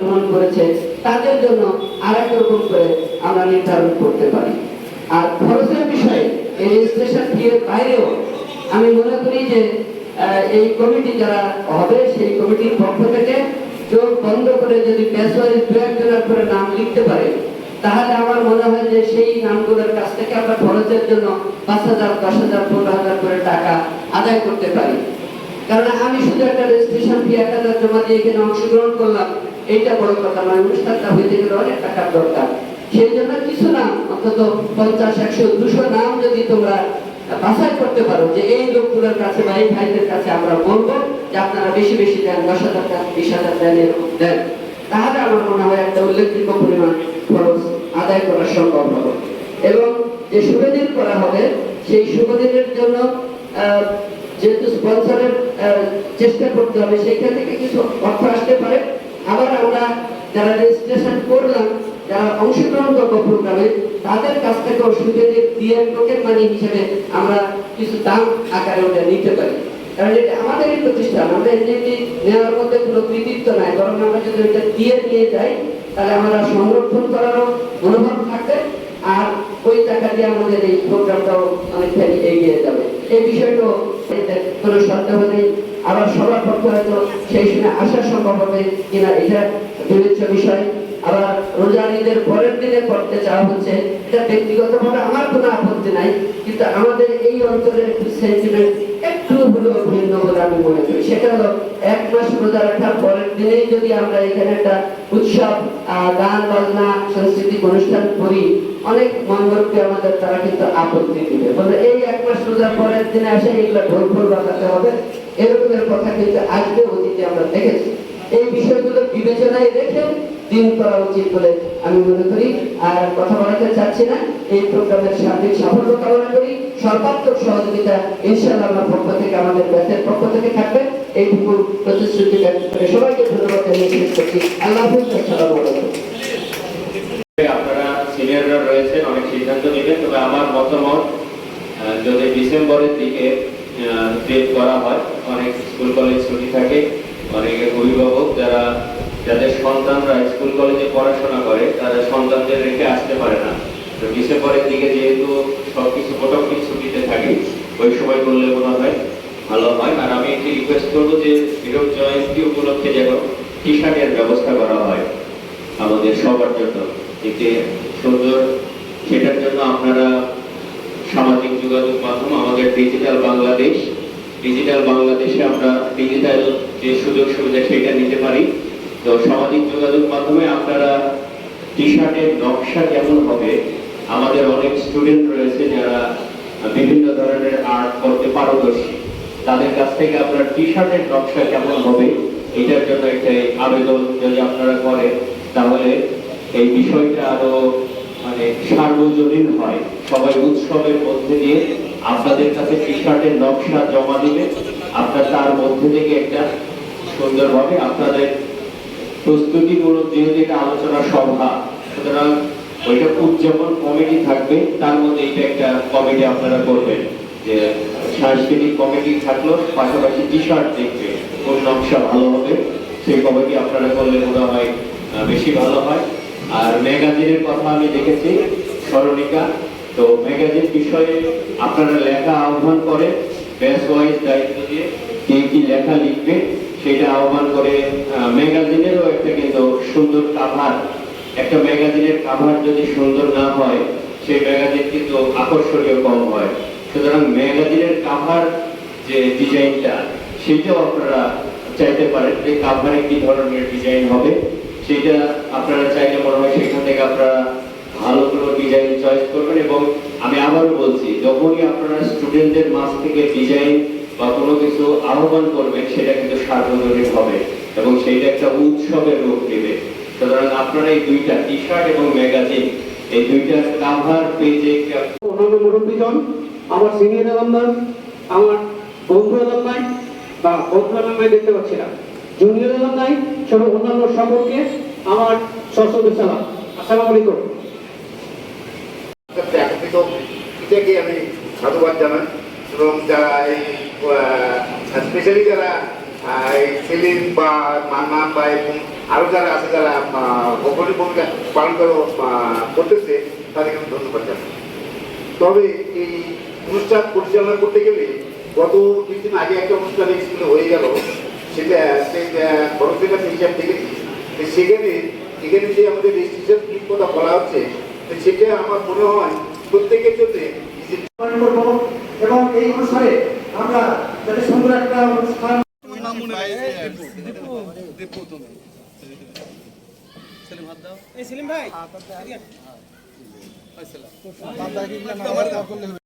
গ্রহণ করেছে, তাদের জন্য আর এক রকম করে আমরা নির্ধারণ করতে পারি। আর খরচের বিষয়ে এই রেজিস্ট্রেশন ফি এর বাইরেও আমি মনে করি যে এই কমিটি যারা হবে, সেই কমিটির পক্ষ থেকে চোখ বন্ধ করে যদি পেশোয়ারি দু একজনের করে নাম লিখতে পারে, তাহলে আমার মনে হয় যে সেই নামগুলোর কাছ থেকে আমরা খরচের জন্য পাঁচ হাজার, দশ হাজার, পনেরো হাজার করে টাকা আদায় করতে পারি। কারণ আমি শুধু একটা রেজিস্ট্রেশন ফি এক হাজার জমা দিয়ে এখানে অংশগ্রহণ করলাম, এইটা বড় কথা নয়, অনুষ্ঠানটা হইতে গেলে অনেক টাকার দরকার। সেই জন্য কিছু নাম, অন্তত পঞ্চাশ, একশো, দুশো নাম যদি তোমরা বাছাই করতে পারো যে এই লোকগুলোর কাছে বা এই ভাইদের কাছে আমরা বলব যে আপনারা বেশি বেশি দেন, দশ হাজার টাকা বিশ হাজার দেন, এরকম দেন। তাহলে আমার মনে হয় একটা উল্লেখযোগ্য পরিমাণ খরচ আদায় করা সম্ভব হবে। এবং যে শুভদিন করা হবে, সেই শুভদিনের জন্য যেহেতু স্পন্সরের চেষ্টা করতে হবে, সেখান থেকে কিছু অর্থ আসতে পারে। আবার আমরা যারা রেজিস্ট্রেশন করলাম, যারা অংশগ্রহণ করব প্রোগ্রামে তাদের কাছ থেকেও সুযোগ দিয়ে টোকেন মানি হিসেবে আমরা কিছু দাম আকারে ওটা নিতে পারি। কারণ এটা আমাদেরই প্রতিষ্ঠান, আমরা এমনি নেওয়ার মধ্যে কোনো কৃতিত্ব নাই, বরং আমরা যদি ওইটা দিয়ে নিয়ে যাই, তাহলে আমরা সংরক্ষণ করারও মনোভাব থাকবে, আর ওই টাকা দিয়ে আমাদের এই প্রোগ্রামটাও অনেকখানি এগিয়ে যাবে। এই বিষয়টাও এতে কোনো সন্দেহ নেই আবার সবার পক্ষে হয়তো সেই সময় আসা সম্ভব হবে কিনা এটা বিবেচ্য বিষয়। আবার রোজানিদের পরের দিনে করতে চাওয়া হচ্ছে, এটা ব্যক্তিগতভাবে আমার কোনো আপত্তি নাই, কিন্তু আমাদের এই অঞ্চলের সেন্টিমেন্ট হলেও ভিন্ন বলে আমি মনে করি। সেটা হলো, এক মাস রোজা রাখার পরের দিনেই যদি আমরা এখানে একটা উৎসব গান, বাজনা, সাংস্কৃতিক অনুষ্ঠান করি, অনেক মঙ্গলকে আমাদের তারা কিন্তু আপত্তি দিবে। বলে এই এক মাস রোজার পরের দিনে আসে এগুলো ঢোল ফোল বাজাতে হবে, এরকমের কথা কিন্তু আজকে অতীতে আমরা দেখেছি। এই বিষয়গুলো বিবেচনায় রেখে দিন করা উচিত বলে আমি মনে করি। আর কথা বলাতে চাচ্ছি না, এই প্রোগ্রামের সার্বিক সাফল্য কামনা করি। সর্বাত্মক সহযোগিতা ইনশাআল্লাহ আমার পক্ষ থেকে, আমাদের ব্যাচের পক্ষ থেকে থাকবে। এইটুকু প্রতিশ্রুতি করে সবাইকে ধন্যবাদ জানিয়ে করছি। আল্লাহ যদি ডিসেম্বরের দিকে করা হয়, অনেক স্কুল কলেজ ছুটি থাকে, অনেক অভিভাবক যারা, যাদের সন্তানরা স্কুল কলেজে পড়াশোনা করে, তারা সন্তানদের রেখে আসতে পারে না। তো ডিসেম্বরের দিকে যেহেতু সবকিছু মোটামুটি ছুটিতে থাকে, ওই সময় করলে মনে হয় ভালো হয়। আর আমি একটি রিকোয়েস্ট করব যে হীরক জয়ন্তী উপলক্ষে যেন টি শার্টের ব্যবস্থা করা হয় আমাদের সবার জন্য। এতে সুন্দর, সেটার জন্য আপনারা সামাজিক যোগাযোগ মাধ্যম, আমাদের ডিজিটাল বাংলাদেশ ডিজিটাল বাংলাদেশে আমরা ডিজিটাল যে সুযোগ সুবিধা সেটা নিতে পারি। তো সামাজিক যোগাযোগ মাধ্যমে আপনারা টি শার্টের নকশা কেমন হবে আমাদের অনেক স্টুডেন্ট রয়েছে যারা বিভিন্ন ধরনের আর্ট করতে পারদর্শী। তাদের কাছ থেকে আপনার টি শার্টের নকশা কেমন হবে, এটার জন্য একটা আবেদন যদি আপনারা করেন, তাহলে এই বিষয়টা আরও মানে সার্বজনীন হয়। সবাই উৎসবের মধ্যে দিয়ে আপনাদের কাছে টি শার্টের নকশা জমা দিবে। আপনার তার মধ্যে থেকে একটা সুন্দরভাবে আপনাদের প্রস্তুতিমূলক যেহেতু এটা আলোচনা সভা, সুতরাং ওইটা উদযাপন কমিটি থাকবে, তার মধ্যে এটা একটা কমিটি আপনারা করবেন, যে সাংস্কৃতিক কমিটি থাকল, পাশাপাশি টি শার্ট দেখবে, কোন নকশা ভালো হবে, সেই কমিটি আপনারা করলে মনে হয় বেশি ভালো হয়। আর ম্যাগাজিনের কথা আমি দেখেছি, স্মরণিকা, তো ম্যাগাজিন বিষয়ে আপনারা লেখা আহ্বান করে ব্যাস ওয়াইজ দায়িত্ব দিয়ে কে কি লেখা লিখবে, সেটা আহ্বান করে ম্যাগাজিনেরও একটা কিন্তু সুন্দর কাভার একটা ম্যাগাজিনের কাভার যদি সুন্দর না হয়, সেই ম্যাগাজিন কিন্তু আকর্ষণীয় কম হয়। সুতরাং ম্যাগাজিনের কাভার যে ডিজাইনটা, সেটাও আপনারা চাইতে পারেন যে কাভারে কি ধরনের ডিজাইন হবে। সেটা আপনারা চাইলে মনে হয় সেখান থেকে আপনারা ভালো কোনো ডিজাইন চয়েস করবেন এবং আমি আবারও বলছি, যখনই আপনারা স্টুডেন্টদের মাঝ থেকে ডিজাইন বা কোনো কিছু আহ্বান করবেন, সেটা কিন্তু সার্বজনীন হবে এবং সেইটা একটা উৎসবের রূপ নেবে। সুতরাং আপনারা এই দুইটা টি শার্ট এবং ম্যাগাজিন এই দুইটা কাভার পেজে অন্যান্য মুরব্বীজন আমার সিনিয়র এলামদার আমার বন্ধু এলামদাই বা বন্ধু এলামদাই দেখতে পাচ্ছি না। জুনিয়র এলামদাই সহ অন্যান্য সকলকে আমার সশস্ত্র সালাম। আসসালামু আলাইকুম। একত্রিত থেকে আমি সাধুবাদ জানাই এবং যারা এই স্পেশালি যারা এই সেলিম বা মান্নান বা এরকম আরও যারা আছে যারা আহ, অগ্রণী ভূমিকা পালন করে করতেছে তাদেরকে আমি ধন্যবাদ জানাই। তবে এই অনুষ্ঠান পরিচালনা করতে গেলে গত কিছুদিন আগে একটা অনুষ্ঠান স্কুলে হয়ে গেল সেটা সেই খরচের কাছে হিসাব দেখেছি সেখানে এখানে যে আমাদের রেজিস্ট্রেশন ফির কথা বলা হচ্ছে তো সেটা আমার মনে হয় প্রত্যেকের জন্য এবং এই অনুসারে আমরা যাতে সুন্দর একটা অনুষ্ঠান সেলিম হাত দাও এই সেলিম ভাই